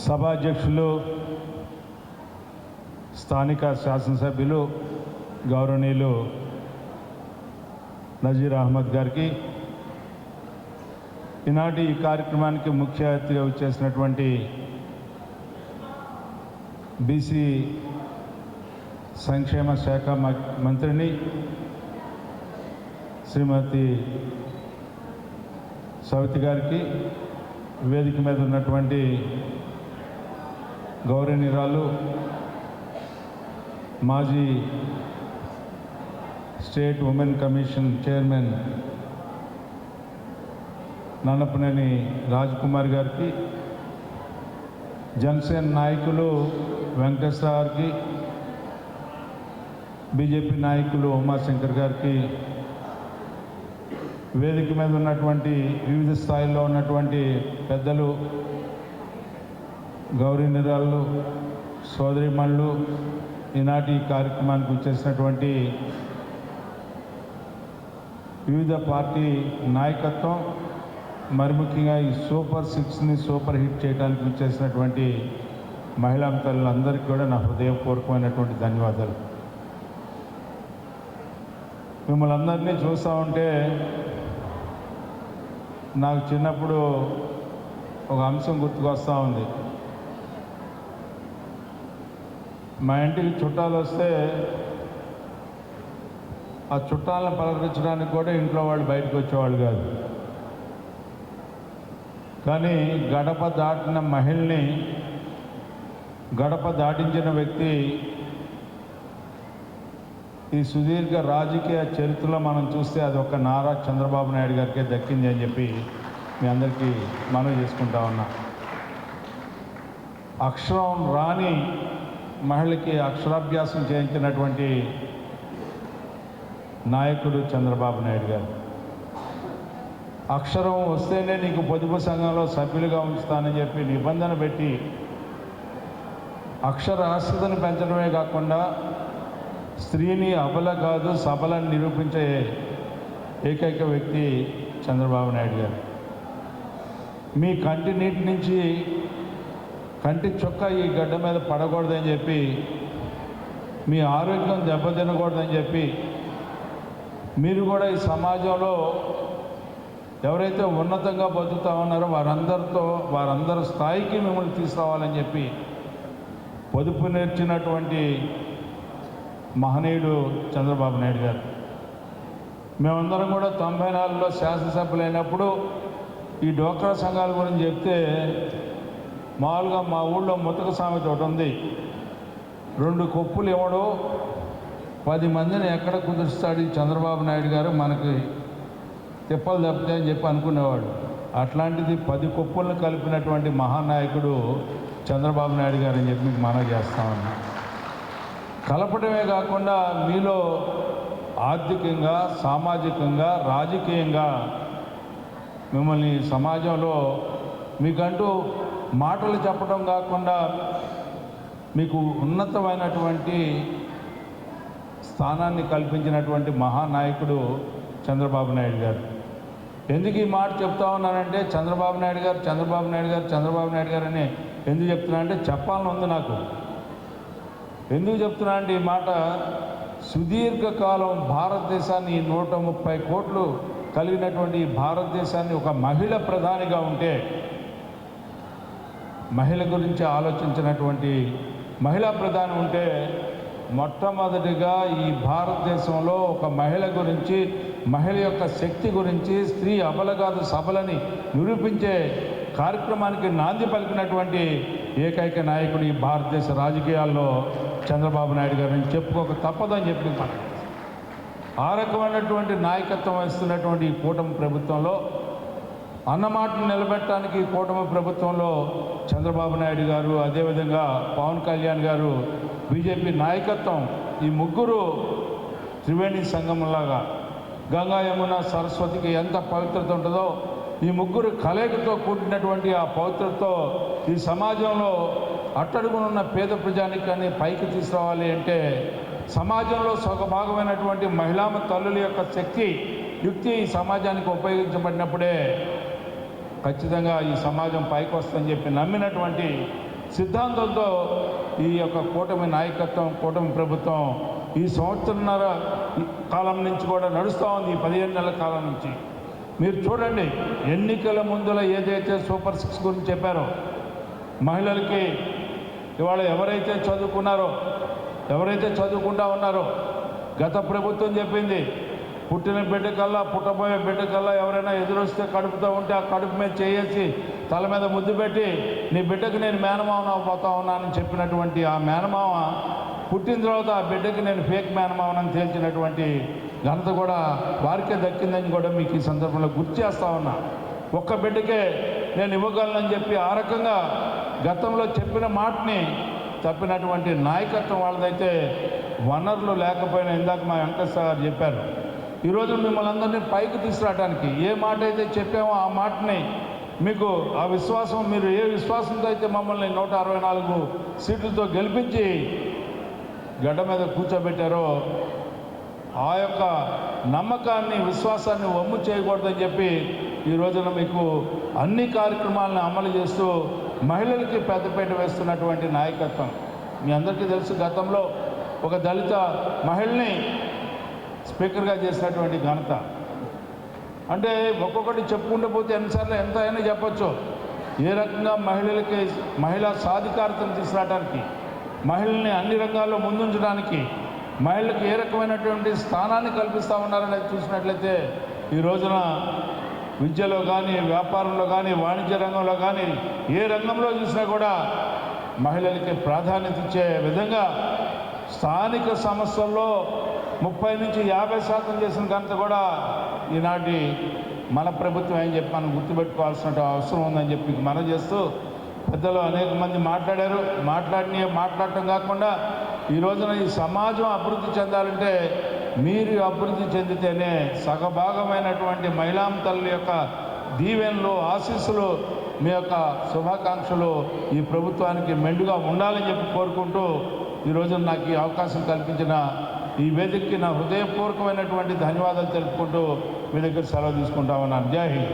సభాధ్యక్షులు స్థానిక శాసనసభ్యులు గౌరవనీయులు నజీర్ అహ్మద్ గారికి ఈనాటి ఈ కార్యక్రమానికి ముఖ్య అతిథిగా వచ్చేసినటువంటి బీసీ సంక్షేమ శాఖ మంత్రిని శ్రీమతి సవితి గారికి వేదిక మీద ఉన్నటువంటి గౌరవనీయురాలు మాజీ state women commission chairman Nannapaneni Raj Kumar గారికి జనసేన నాయకులు వెంకటేశ్వర గారికి బీజేపీ నాయకులు ఉమాశంకర్ గారికి వేదిక మీద ఉన్నటువంటి వివిధ స్థాయిల్లో ఉన్నటువంటి పెద్దలు గౌరీనిరాళ్ళు సోదరిమణులు ఈనాటి కార్యక్రమానికి వచ్చేసినటువంటి వివిధ పార్టీ నాయకత్వం మరి ముఖ్యంగా ఈ సూపర్ సిక్స్ని సూపర్ హిట్ చేయడానికి వచ్చేసినటువంటి మహిళా తల్లులందరికీ కూడా నా హృదయపూర్వకమైనటువంటి ధన్యవాదాలు. మిమ్మల్ని అందరినీ చూస్తూ ఉంటే నాకు చిన్నప్పుడు ఒక అంశం గుర్తుకొస్తూ ఉంది. మా ఇంటికి చుట్టాలు వస్తే ఆ చుట్టాలను పలకరించడానికి కూడా ఇంట్లో వాళ్ళు బయటకు వచ్చేవాళ్ళు కాదు. కానీ గడప దాటిన మహిళని గడప దాటించిన వ్యక్తి ఈ సుదీర్ఘ రాజకీయ చరిత్రలో మనం చూస్తే అది ఒక నారా చంద్రబాబు నాయుడు గారికే దక్కింది అని చెప్పి మీ అందరికీ మనం చేసుకుంటా ఉన్నా. అక్షరం రాని మహిళకి అక్షరాభ్యాసం చేయించినటువంటి నాయకుడు చంద్రబాబు నాయుడు గారు. అక్షరం వస్తేనే నీకు పొదుపు సంఘంలో సభ్యులుగా ఉంచుతానని చెప్పి నిబంధన పెట్టి అక్షరాస్యతను పెంచడమే కాకుండా స్త్రీని అబల కాదు సబలని నిరూపించే ఏకైక వ్యక్తి చంద్రబాబు నాయుడు గారు. మీ కంటి నీటి నుంచి కంటి చొక్క ఈ గడ్డ మీద పడకూడదని చెప్పి మీ ఆరోగ్యం దెబ్బతినకూడదని చెప్పి మీరు కూడా ఈ సమాజంలో ఎవరైతే ఉన్నతంగా బతుకుతా ఉన్నారో వారందరితో వారందరి స్థాయికి మిమ్మల్ని తీసుకోవాలని చెప్పి పొదుపు నేర్చినటువంటి మహనీయుడు చంద్రబాబు నాయుడు గారు. మేమందరం కూడా తొంభై నాలుగులో శాసనసభ్యులైనప్పుడు ఈ డోక్రా సంఘాల గురించి చెప్తే మామూలుగా మా ఊళ్ళో ముతక సామెత ఒకటి ఉంది. రెండు కొప్పులు ఇవ్వడు పది మందిని ఎక్కడ కుదురుస్తాడు ఈ చంద్రబాబు నాయుడు గారు మనకి తిప్పలు తప్పుతాయని చెప్పి అనుకునేవాడు. అట్లాంటిది పది కొప్పులను కలిపినటువంటి మహానాయకుడు చంద్రబాబు నాయుడు గారు అని చెప్పి మీకు మనవి చేస్తామన్నా కలపడమే కాకుండా మీలో ఆర్థికంగా సామాజికంగా రాజకీయంగా మిమ్మల్ని సమాజంలో మీకంటూ మాటలు చెప్పడం కాకుండా మీకు ఉన్నతమైనటువంటి స్థానాన్ని కల్పించినటువంటి మహానాయకుడు చంద్రబాబు నాయుడు గారు. ఎందుకు ఈ మాట చెప్తా ఉన్నానంటే చంద్రబాబు నాయుడు గారు చంద్రబాబు నాయుడు గారు చంద్రబాబు నాయుడు గారు అని ఎందుకు చెప్తున్నా అంటే చెప్పాలని ఉంది నాకు. ఎందుకు చెప్తున్నా అంటే ఈ మాట సుదీర్ఘకాలం భారతదేశాన్ని నూట ముప్పై కోట్లు కలిగినటువంటి ఈ భారతదేశాన్ని ఒక మహిళ ప్రధానిగా ఉంటే మహిళ గురించి ఆలోచించినటువంటి మహిళా ప్రధాని ఉంటే మొట్టమొదటిగా ఈ భారతదేశంలో ఒక మహిళ గురించి మహిళ యొక్క శక్తి గురించి స్త్రీ అబలగాదు సబలని నిరూపించే కార్యక్రమానికి నాంది పలికినటువంటి ఏకైక నాయకుడు ఈ భారతదేశ రాజకీయాల్లో చంద్రబాబు నాయుడు గారిని చెప్పుకోక తప్పదని చెప్పి మనం ఆ రకమైనటువంటి నాయకత్వం వహిస్తున్నటువంటి ఈ కూటమి ప్రభుత్వంలో అన్నమాటను నిలబెట్టడానికి కూటమి ప్రభుత్వంలో చంద్రబాబు నాయుడు గారు అదేవిధంగా పవన్ కళ్యాణ్ గారు బీజేపీ నాయకత్వం ఈ ముగ్గురు త్రివేణి సంగమంలాగా గంగా యమున సరస్వతికి ఎంత పవిత్రత ఉంటుందో ఈ ముగ్గురు కలయికతో కూడినటువంటి ఆ పవిత్రతో ఈ సమాజంలో అట్టడుగునున్న పేద ప్రజానికాన్ని పైకి తీసుకురావాలి అంటే సమాజంలో సొగ భాగమైనటువంటి మహిళా తల్లుల యొక్క శక్తి యుక్తి ఈ సమాజానికి ఉపయోగించబడినప్పుడే ఖచ్చితంగా ఈ సమాజం పైకి వస్తుందని చెప్పి నమ్మినటువంటి సిద్ధాంతంతో ఈ యొక్క కూటమి నాయకత్వం కూటమి ప్రభుత్వం ఈ సంవత్సరంన్నర కాలం నుంచి కూడా నడుస్తూ ఉంది ఈ పదిహేను నెలల కాలం నుంచి. మీరు చూడండి ఎన్నికల ముందుల ఏదైతే సూపర్ సిక్స్ గురించి చెప్పారో మహిళలకి ఇవాళ ఎవరైతే చదువుకున్నారో ఎవరైతే చదువుకుంటా ఉన్నారో గత ప్రభుత్వం చెప్పింది పుట్టిన బిడ్డకల్లా పుట్టబోయే బిడ్డకల్లా ఎవరైనా ఎదురొస్తే కడుపుతో ఉంటే ఆ కడుపు మీద చేసి తల మీద ముద్దు పెట్టి నీ బిడ్డకు నేను మేనమావన పోతా ఉన్నానని చెప్పినటువంటి ఆ మేనమావ పుట్టిన తర్వాత ఆ బిడ్డకి నేను ఫేక్ మేనమావనని తేల్చినటువంటి ఘనత కూడా వారికే దక్కిందని కూడా మీకు ఈ సందర్భంలో గుర్తు చేస్తా ఉన్నా. ఒక్క బిడ్డకే నేను ఇవ్వగలనని చెప్పి ఆ రకంగా గతంలో చెప్పిన మాటని తప్పినటువంటి నాయకత్వం వాళ్ళదైతే వనరులు లేకపోయినా ఇందాక మా వెంకటేశ్వర గారు చెప్పారు. ఈరోజు మిమ్మల్ని అందరినీ పైకి తీసుకురావడానికి ఏ మాట అయితే చెప్పామో ఆ మాటని మీకు ఆ విశ్వాసం మీరు ఏ విశ్వాసంతో అయితే మమ్మల్ని నూట అరవై నాలుగు సీట్లతో గెలిపించి గడ్డ మీద కూర్చోబెట్టారో ఆ యొక్క నమ్మకాన్ని విశ్వాసాన్ని వమ్ము చేయకూడదని చెప్పి ఈ రోజున మీకు అన్ని కార్యక్రమాలను అమలు చేస్తూ మహిళలకి పెద్దపీట వేస్తున్నటువంటి నాయకత్వం. మీ అందరికీ తెలుసు గతంలో ఒక దళిత మహిళని స్పీకర్గా చేసినటువంటి ఘనత. అంటే ఒక్కొక్కటి చెప్పుకుంటూ పోతే ఎన్నిసార్లు ఎంత అయినా చెప్పచ్చు. ఏ రకంగా మహిళలకి మహిళా సాధికారతను తీసుకురావడానికి మహిళల్ని అన్ని రంగాల్లో ముందుంచడానికి మహిళలకు ఏ రకమైనటువంటి స్థానాన్ని కల్పిస్తూ ఉన్నారనేది చూసినట్లయితే ఈ రోజున విద్యలో కానీ వ్యాపారంలో కానీ వాణిజ్య రంగంలో కానీ ఏ రంగంలో చూసినా కూడా మహిళలకి ప్రాధాన్యత ఇచ్చే విధంగా స్థానిక సమస్యల్లో ముప్పై నుంచి యాభై శాతం చేసిన ఘనత కూడా ఈనాటి మన ప్రభుత్వం ఏం చెప్పి మనం గుర్తుపెట్టుకోవాల్సిన అవసరం ఉందని చెప్పి మనం చేస్తూ పెద్దలు అనేక మంది మాట్లాడారు. మాట్లాడిన మాట్లాడటం కాకుండా ఈ రోజున ఈ సమాజం అభివృద్ధి చెందాలంటే మీరు అభివృద్ధి చెందితేనే సగభాగమైనటువంటి మహిళాం తల్లి యొక్క దీవెనలు ఆశీస్సులు మీ యొక్క శుభాకాంక్షలు ఈ ప్రభుత్వానికి మెండుగా ఉండాలని చెప్పి కోరుకుంటూ ఈ రోజున నాకు ఈ అవకాశం కల్పించిన ఈ వేదికకి నా హృదయపూర్వకమైనటువంటి ధన్యవాదాలు తెలుపుకుంటూ మీ దగ్గర సెలవు తీసుకుంటా ఉన్నాను. జై హింద్.